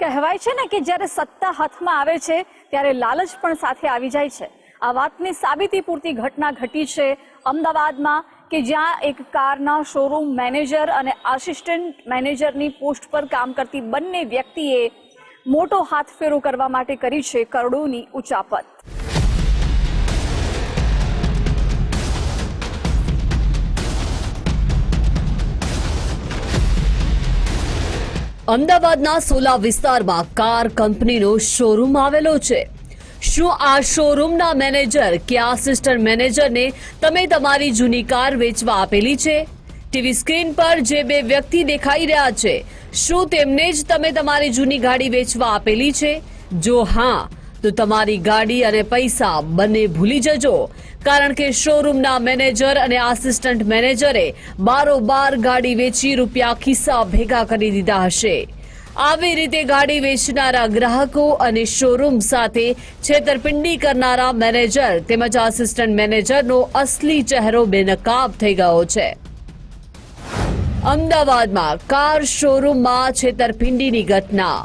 કહેવાય છે ને કે જ્યારે સત્તા હાથમાં આવે છે, ત્યારે લાલચ પણ સાથે આવી જાય છે. આ વાતની સાબિતી પૂરતી ઘટના ઘટી છે અમદાવાદમાં, કે જ્યાં એક કારના શોરૂમ મેનેજર અને આસિસ્ટન્ટ મેનેજરની પોસ્ટ પર કામ કરતી બંને વ્યક્તિએ મોટો હાથફેરો કરવા માટે કરી છે કરોડોની ઉચાપત. અમદાવાદના સોલા વિસ્તારમાં કાર કંપનીનો શોરૂમ આવેલો છે. શું આ શોરૂમના મેનેજર કે આસિસ્ટન્ટ મેનેજરને તમે તમારી જૂની કાર વેચવા આપેલી છે? ટીવી સ્ક્રીન પર જે બે વ્યક્તિ દેખાઈ રહ્યા છે, શું તેમને જ તમે તમારી જૂની ગાડી વેચવા આપેલી છે? જો હા તો તમારી ગાડી અને પૈસા બંને ભૂલી જજો. કારણ કે શોરૂમના મેનેજર અને આસિસ્ટન્ટ મેનેજરે બારોબાર ગાડી વેચી રૂપિયા ખિસ્સા ભેગા કરી દીધા હશે. આવી રીતે ગાડી વેચનારા ગ્રાહકો અને શોરૂમ સાથે છેતરપિંડી કરનારા મેનેજર તેમજ આસિસ્ટન્ટ મેનેજરનો અસલી ચહેરો બેનકાબ થઈ ગયો છે. અમદાવાદમાં કાર શોરૂમમાં છેતરપિંડીની ઘટના.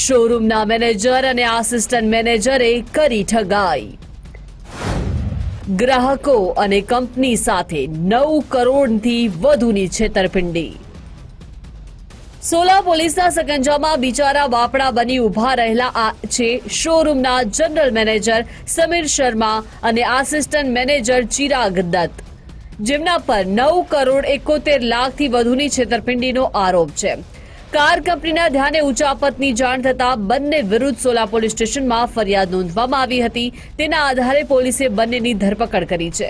શોરૂમના મેનેજર અને આસિસ્ટન્ટ મેનેજરે કરી ઠગાઈ. ગ્રાહકો અને કંપની સાથે નવ કરોડથી વધુની છેતરપિંડી. સોલા પોલીસના સકંજામાં બિચારા બાપડા બની ઊભા રહેલા આ છે શોરૂમના જનરલ મેનેજર સમીર શર્મા અને આસિસ્ટન્ટ મેનેજર ચિરાગ દત્ત. જેમના પર નવ કરોડ એકોતેર લાખથી વધુની છેતરપિંડીનો આરોપ છે. કાર કંપનીના ધ્યાને ઉચાપતની જાણ થતાં બંને વિરુદ્ધ સોલા પોલીસ સ્ટેશનમાં ફરિયાદ નોંધવામાં આવી હતી. તેના આધારે પોલીસે બંનેની ધરપકડ કરી છે.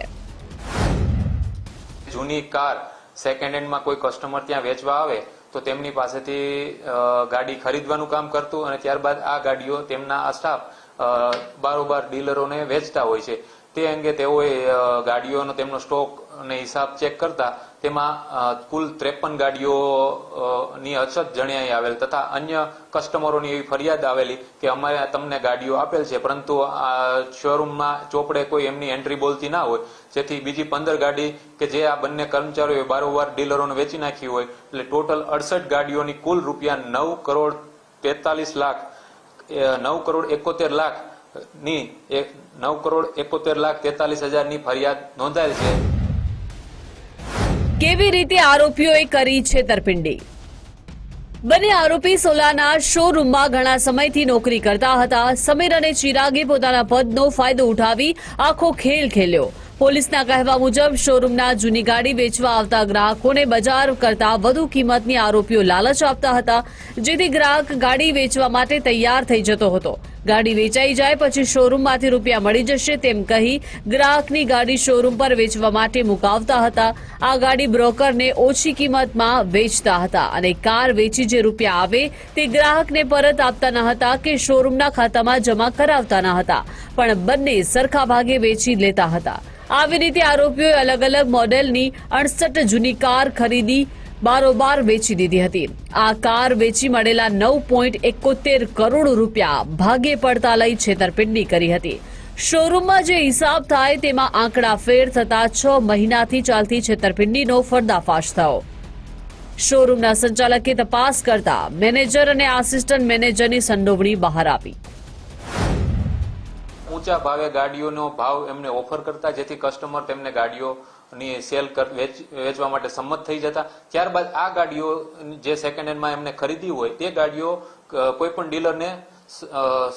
જૂની કાર સેકન્ડ હેન્ડમાં કોઈ કસ્ટમર ત્યાં વેચવા આવે, તો તેમની પાસેથી ગાડી ખરીદવાનું કામ કરતું અને ત્યારબાદ આ ગાડીઓ તેમના આ સ્ટાફ બારોબાર ડીલરોને વેચતા હોય છે. તે અંગે તેઓએ ગાડીઓનો તેમનો સ્ટોક અને હિસાબ ચેક કરતા તેમાં કુલ ત્રેપન ગાડીઓની અછત જણાઈ આવેલ તથા અન્ય કસ્ટમરોની એવી ફરિયાદ આવેલી કે અમારે તમને ગાડીઓ આપેલ છે, પરંતુ આ શોરૂમમાં ચોપડે કોઈ એમની એન્ટ્રી બોલતી ના હોય. જેથી બીજી પંદર ગાડી કે જે આ બંને કર્મચારીઓએ બારોબાર ડીલરોને વેચી નાખી હોય, એટલે ટોટલ અડસઠ ગાડીઓની કુલ રૂપિયા નવ કરોડ તેતાલીસ લાખ નવ કરોડ એકોતેર લાખની નવ કરોડ એકોતેર લાખ તેતાલીસ હજારની ફરિયાદ નોંધાયેલ છે. કેવી રીતે આરોપીઓએ કરી છેતરપિંડી બંને આરોપી સોલાના શોરૂમમાં ઘણા સમયથી નોકરી કરતા હતા. સમીર અને ચિરાગે પોતાના પદનો ફાયદો ઉઠાવી આખો ખેલ ખેલ્યો. પોલીસના કહેવા મુજબ શોરૂમના જૂની ગાડી વેચવા આવતા ગ્રાહકોને બજાર કરતા વધુ કિંમતની આરોપીઓ લાલચ આપતા હતા, જેથી ગ્રાહક ગાડી વેચવા માટે તૈયાર થઈ જતો હતો. ગાડી વેચાઈ જાય પછી શોરૂમમાંથી રૂપિયા મળી જશે તેમ કહી ગ્રાહકની ગાડી શોરૂમ પર વેચવા માટે મુકાવતા હતા. આ ગાડી બ્રોકરને ઓછી કિંમતમાં વેચતા હતા અને કાર વેચી જે રૂપિયા આવે તે ગ્રાહકને પરત આપતા ન હતા કે શોરૂમના ખાતામાં જમા કરાવતા ન હતા, પણ બંને સરખા ભાગે વેચી લેતા હતા. આવી રીતે આરોપીઓએ અલગ અલગ મોડેલની અડસઠ જૂની કાર ખરીદી, બારોબાર વેચી દીધી હતી. આ કાર વેચી મળેલા નવ પોઈન્ટ એકોતેર કરોડ રૂપિયા ભાગે પડતા લઈ છેતરપિંડી કરી હતી. શોરૂમમાં જે હિસાબ થાય તેમાં આંકડા ફેર થતા છ મહિનાથી ચાલતી છેતરપિંડીનો ફર્દાફાશ થયો. શોરૂમના સંચાલકે તપાસ કરતા મેનેજર અને આસિસ્ટન્ટ મેનેજરની સંડોવણી બહાર આવી. ઊંચા ભાવે ગાડીઓનો ભાવ એમને ઓફર કરતા, જેથી કસ્ટમર તેમને ગાડીઓની સેલ વેચવા માટે સંમત થઈ જતા. ત્યારબાદ આ ગાડીઓ જે સેકન્ડ હેન્ડમાં એમને ખરીદી હોય, તે ગાડીઓ કોઈ પણ ડીલરને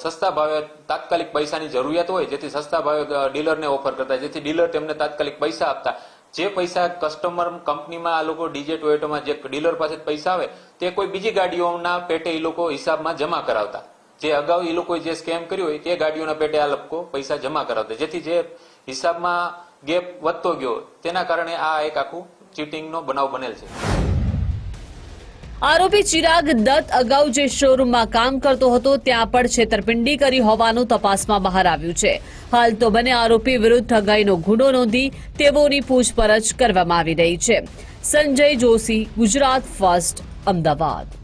સસ્તા ભાવે તાત્કાલિક પૈસાની જરૂરિયાત હોય, જેથી સસ્તા ભાવે ડીલરને ઓફર કરતા. જેથી ડીલર તેમને તાત્કાલિક પૈસા આપતા. જે પૈસા કસ્ટમર કંપનીમાં આ લોકો ડીજે, ટોયોટોમાં જે ડીલર પાસે પૈસા આવે, તે કોઈ બીજી ગાડીઓના પેટે એ લોકો હિસાબમાં જમા કરાવતા. જે અગાઉ એ લોકોએ જે સ્કેમ કર્યો હોય તે ગાડીઓના પેટે આ લોકો પૈસા જમા કરાવતા. જેથી જે હિસાબમાં ગેપ વધતો ગયો, તેના કારણે આ એક આખું ચીટિંગનો બનાવ બનેલ છે. આરોપી ચિરાગ દત્ત અગાઉ જે શોરૂમમાં કામ કરતો હતો, ત્યાં પણ છેતરપિંડી કરી હોવાનું તપાસમાં બહાર આવ્યું છે. હાલ તો બંને આરોપી વિરુદ્ધ ઠગાઈનો ગુનો નોંધી તેઓની પૂછપરછ કરવામાં આવી રહી છે. સંજય જોશી, ગુજરાત ફર્સ્ટ, અમદાવાદ.